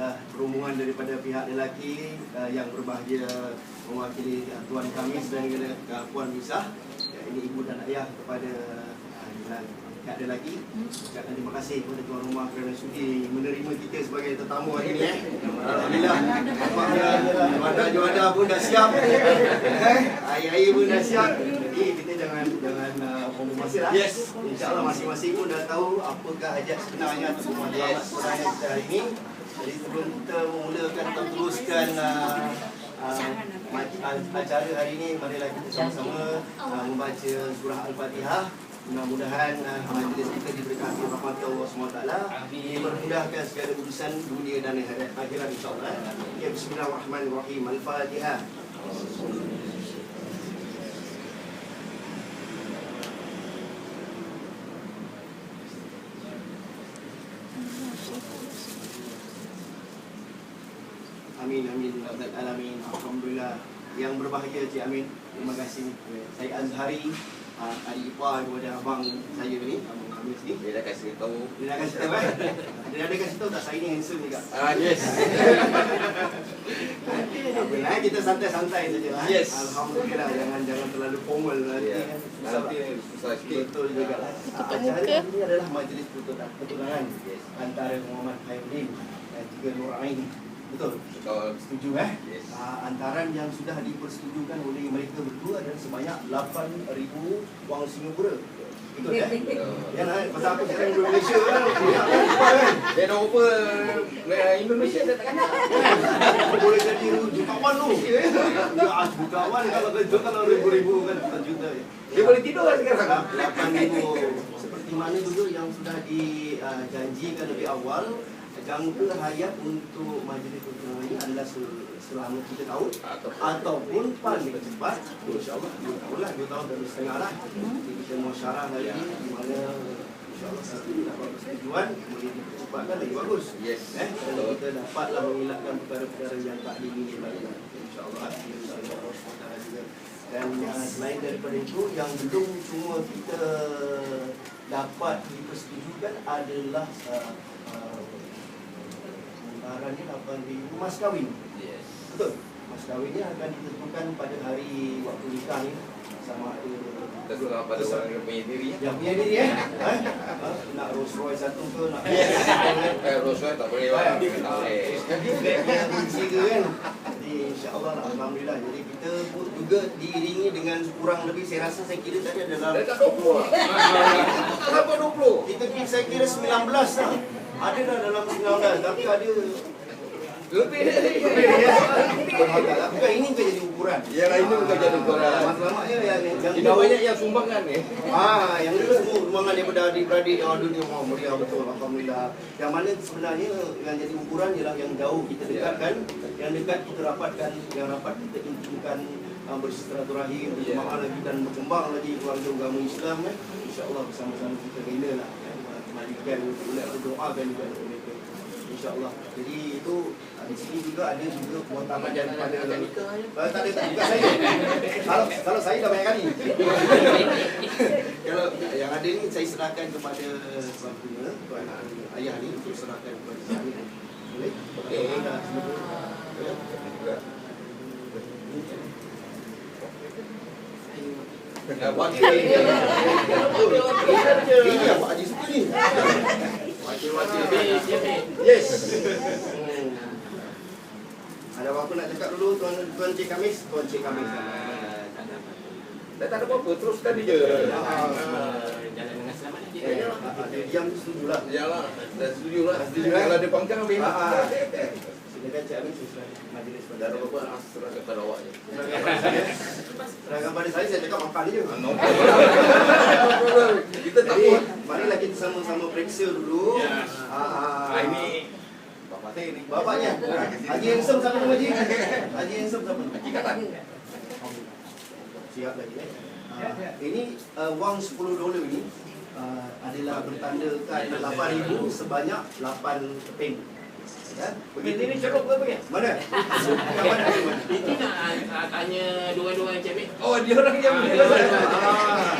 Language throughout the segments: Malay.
uh, rombongan daripada pihak lelaki uh, yang berbahagia mewakili uh, Tuan Kamis dan juga uh, Puan Misah. Ya, ini ibu dan ayah kepada uh, pihak lelaki. Ucapkan terima kasih kepada tuan rumah kerana sudi menerima kita sebagai tetamu hari ini. Eh. Alhamdulillah. Nampaknya juada-juada pun dah siap. Eh, air-air pun dah siap. Jadi kita jangan jangan uh, masa lah. Yes. InsyaAllah masing-masing pun dah tahu apakah hajat sebenarnya atau matlamat sebenarnya kita hari ini. Jadi sebelum kita memulakan atau teruskan uh, uh, acara hari ini, marilah kita sama-sama uh, membaca surah Al-Fatihah. Mudah-mudahan uh, majlis kita diberkati rahmat Allah SWT. Dipermudahkan segala urusan dunia dan akhirat insyaAllah. Ya, Bismillahirrahmanirrahim. Al-Fatihah. Amin amin rabbal alamin. Alhamdulillah. Yang berbahagia Cik Amin. Terima kasih. Saya Azhari, uh, adik ipar kepada abang saya ni, abang Amin ni. Dia dah kasih tahu. Dia dah kasih tahu kan? Dia ada kasih tahu tak saya ni handsome juga. Ah yes. Apa lah, kita santai-santai saja lah. Yes. Alhamdulillah, jangan jangan terlalu formal nanti. Kan. Nanti susah sikit. Betul juga. Acara ini adalah majlis pertunangan pertunangan antara Muhammad Khairuddin dan juga Nur Ain. Betul. Betul. Setuju eh? Yes. Uh, antaran yang sudah dipersetujukan oleh mereka berdua adalah sebanyak 8,000 wang Singapura. Betul eh? Ya nak pasal aku sekarang di Malaysia kan. Kan? kan? Dia dah over eh, Indonesia dah tak kenal. Boleh jadi jutawan tu. Ya, jutawan kalau kerja kalau ribu-ribu kan juta juta. Dia boleh tidur lah sekarang. 8,000 seperti mana dulu yang sudah dijanjikan lebih awal jangka hayat untuk majlis pertunangan ini adalah sel- selama 3 tahun Ataupun- paling cepat insyaAllah 2 tahun lah 2 tahun dan setengah lah. Jadi kita mau syarah lagi Ya. di mana insyaAllah satu dapat persetujuan boleh dipercepatkan lagi bagus. Yes. eh, kalau kita dapatlah mengelakkan perkara-perkara yang tak diinginkan. Lagi insyaAllah insyaAllah. Dan uh, selain daripada itu yang belum semua kita dapat dipersetujukan adalah uh, uh, Anggarannya 8,000 mas kahwin Yes. Betul. Mas kahwinnya akan ditentukan pada hari waktu nikah ni sama ada Terserah pada orang yang punya diri. ya. yang punya diri eh. eh? Ha? Nak Rolls Royce satu ke nak Eh, Roswell tak boleh lah. Tak boleh. Dia kunci ke kan. Jadi insya-Allah lah, alhamdulillah. Jadi kita pun juga diiringi dengan kurang lebih saya rasa saya kira tadi adalah Dah tak 20 lah. Kenapa 20? kita saya kira 19 lah. Ada dah dalam 19 tapi ada Lebih dari. Bukan ini bukan jadi ukuran. Yalah, ini bukan jadi ukuran. Masalahnya yang yang Ini banyak yang sumbangan ni. Ah, yang itu semua ruangan daripada adik-beradik yang ada ni oh, meriah betul alhamdulillah. Yang mana sebenarnya yang jadi ukuran ialah yang jauh kita dekatkan, yang dekat kita rapatkan, yang rapat kita intimkan uh, bersilaturahim, Ya. berjemaah lagi dan berkembang lagi keluarga agama Islam eh. Insya-Allah bersama-sama kita rela lah eh, memajukan boleh berdoakan juga untuk. Insya-Allah. Jadi itu uh, di sini juga ada juga keutamaan daripada Ah, tak ada tak bukan saya. kalau kalau saya dah banyak kali. kalau yang ada ni saya serahkan kepada tuan punya, tuan ayah ni untuk serahkan kepada saya. Boleh? Okey. Semua. Dah wakil. Ini apa Haji suka ni? Yes. Hmm. Ada apa-apa nak cakap dulu tuan tuan Cik Kamis? Tuan Cik Kamis. Dah tak ada apa-apa, teruskan je. Ah, jalan dengan selamat ni Eh, dia diam setuju lah. Yalah, dah setuju lah. Setuju, eh? Kalau ada pangkang, habis. Cik Amin sesuai majlis Dah pada ada apa-apa, ah, serahkan pada awak je. Serahkan pada saya, saya cakap makan je. Ah, no problem. Kita tak Jadi, marilah kita sama-sama periksa dulu. Ya. Ah, Ah, ini Bapak saya ni. Bapaknya, Haji Handsome siapa nama Haji? Haji Handsome siapa? Haji Katan. Siap lagi eh. Ini uh, wang 10 dolar ini uh, adalah bertandakan 8,000 sebanyak 8 keping. Ya? Begitu ni ke apa Mana? Yang mana? Ini nak ah, tanya dua-dua Encik Mek. Oh, dia orang yang Ah.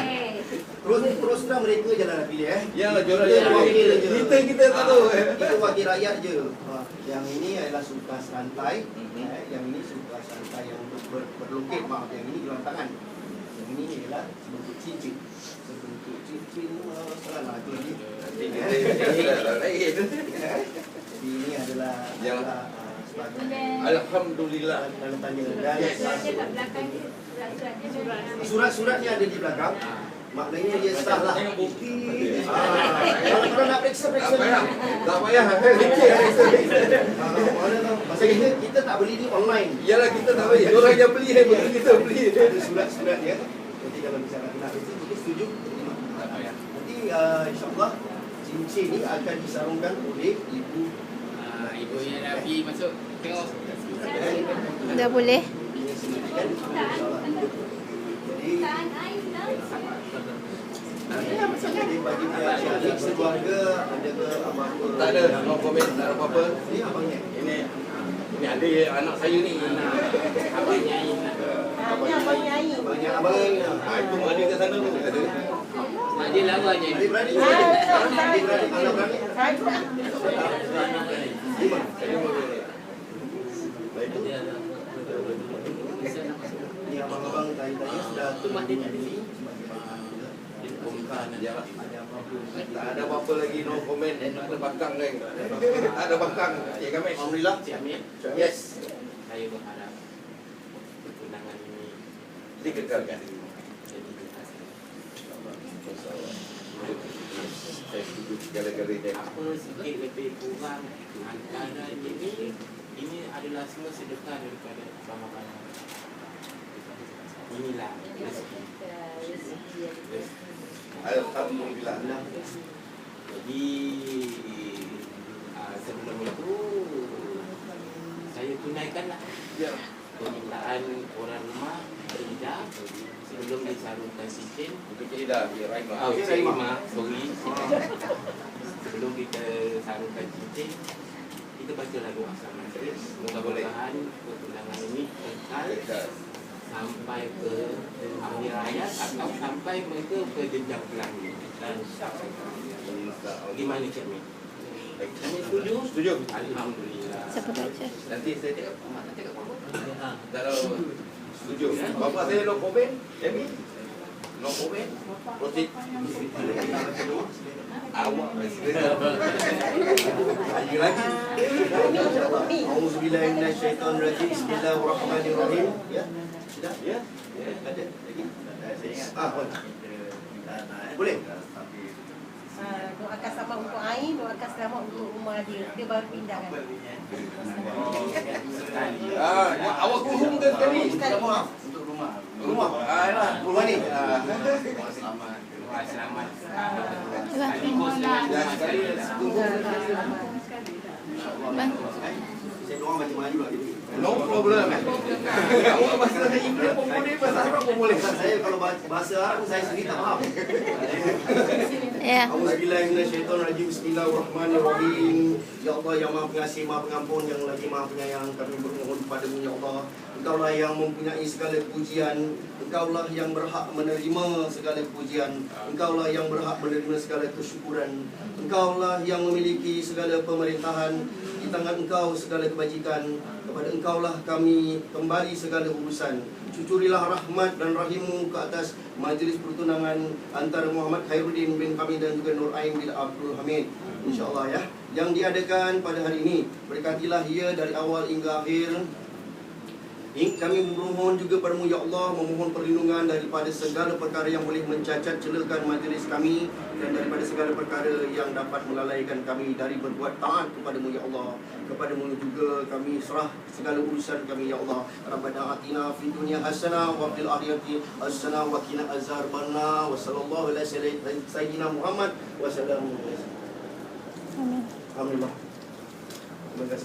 Terus terus terang mereka je lah nak pilih eh. Juara Kita yang wakil je. Kita kita tak tahu. eh. Kita wakil rakyat je. Ha, yang ini adalah suka santai. Mhm. Eh, yang ini suka santai yang ber, berlukit maaf yang ini gelang tangan. Yang ini adalah sebentuk cincin. Sebentuk cincin uh, salah tu lagi. Kita dah lain. Jadi ini adalah Yang- adalah, uh, sebagai Alhamdulillah. tanda tanya dan. Surat-suratnya surat. surat-suratnya ada di belakang. Maknanya dia sah lah. Bukti. Ah, kalau kalau nak periksa Tak periksa. payah. Tak payah. Leceh. Ah, mana tahu. Pasal kita kita tak beli ni online. Yalah kita tak payah. Orang yang beli yang betul kita beli. Ada surat-surat dia. Jadi kalau misalnya nak periksa, kita setuju. Nanti uh, insyaAllah cincin ni akan disarungkan oleh ibu Ah, Ibu yang dah pergi masuk tengok. Dah boleh. bini sendiri kan. InsyaAllah. Jadi Tahan air dah. jadi bagi pihak adik sekeluarga ada ke apa-apa? Tak ada no comment, tak ada apa-apa. Ni abangnya. Ini ini ada anak saya ni. Abangnya Aina. Abangnya abangnya. Ah itu mak dia kat sana tu. Ada. Dia. Adik beradik. Adik beradik anak beradik. Lima. Baik tu. Ni abang-abang tanya-tanya sudah Tu mak dia tak ada. ni. Apa-apa. Tak ada apa-apa lagi no comment. Tak ada bakang kan. Tak ada bakang. Ya kami. Alhamdulillah. Cik Yes. saya berharap pertunangan ini Dikekalkan. jadi. Apa sikit lebih kurang antara ini ini adalah semua sedekah daripada abang-abang. Inilah rezeki. Rezeki. Alhamdulillah. Jadi uh, sebelum itu saya Ya. permintaan orang rumah Ida sebelum disarungkan cincin. Bukan Cik Ida, ya Rahimah. Oh, Cik Cik Rahimah. Ima, sorry. sebelum kita sarungkan cincin, kita baca lagu asal majlis. Mudah-mudahan pertunangan ini kekal sampai ke akhir hayat atau sampai mereka ke jenjang pelangi. Dan gimana Cik Min? Kami setuju? Setuju. Alhamdulillah. Siapa cakap? Nanti saya cakap, Mak nak cakap apa? Tak Setuju. Bapa saya no comment. Emi. No comment. Proceed. Awak Lagi lagi. Auzubillahi minasyaitonirrajim. Bismillahirrahmanirrahim. Ya. Sudah? Ya. Ada lagi? Ah, boleh. Ah, doakan selamat untuk Ain, doakan selamat untuk rumah dia. Dia baru pindah kan. Awak kurungkan sekali. Sekali. Rumah. Ah, lah. Rumah ni. Ah. Selamat. Selamat. Bang. Saya lah. No problem. Awak bahasa Inggeris pun boleh, bahasa Arab pun boleh. Saya kalau bahasa Arab saya sendiri tak faham. Ya. Auzubillahi minasyaitonirrajim. Bismillahirrahmanirrahim. Ya Allah yang Maha Pengasih, Maha Pengampun, yang lagi Maha Penyayang, kami bermohon padamu ya Allah. Engkaulah yang mempunyai segala pujian. Engkaulah yang berhak menerima segala pujian. Engkaulah yang berhak menerima segala kesyukuran. Engkaulah yang memiliki segala pemerintahan. Di tangan Engkau segala kebajikan. Kepada Engkaulah kami kembali segala urusan. Cucurilah rahmat dan rahimmu ke atas majlis pertunangan antara Muhammad Khairuddin bin Hamid dan juga Nur Ain bin Abdul Hamid. InsyaAllah ya. Yang diadakan pada hari ini. Berkatilah ia dari awal hingga akhir. Kami memohon juga padamu ya Allah memohon perlindungan daripada segala perkara yang boleh mencacat celakan majlis kami dan daripada segala perkara yang dapat melalaikan kami dari berbuat taat kepadamu ya Allah. Kepadamu juga kami serah segala urusan kami ya Allah. Rabbana atina fid dunya hasanah wa fil akhirati hasanah wa qina azabannar wa sallallahu ala sayyidina Muhammad wa sallam. Amin. Alhamdulillah Terima kasih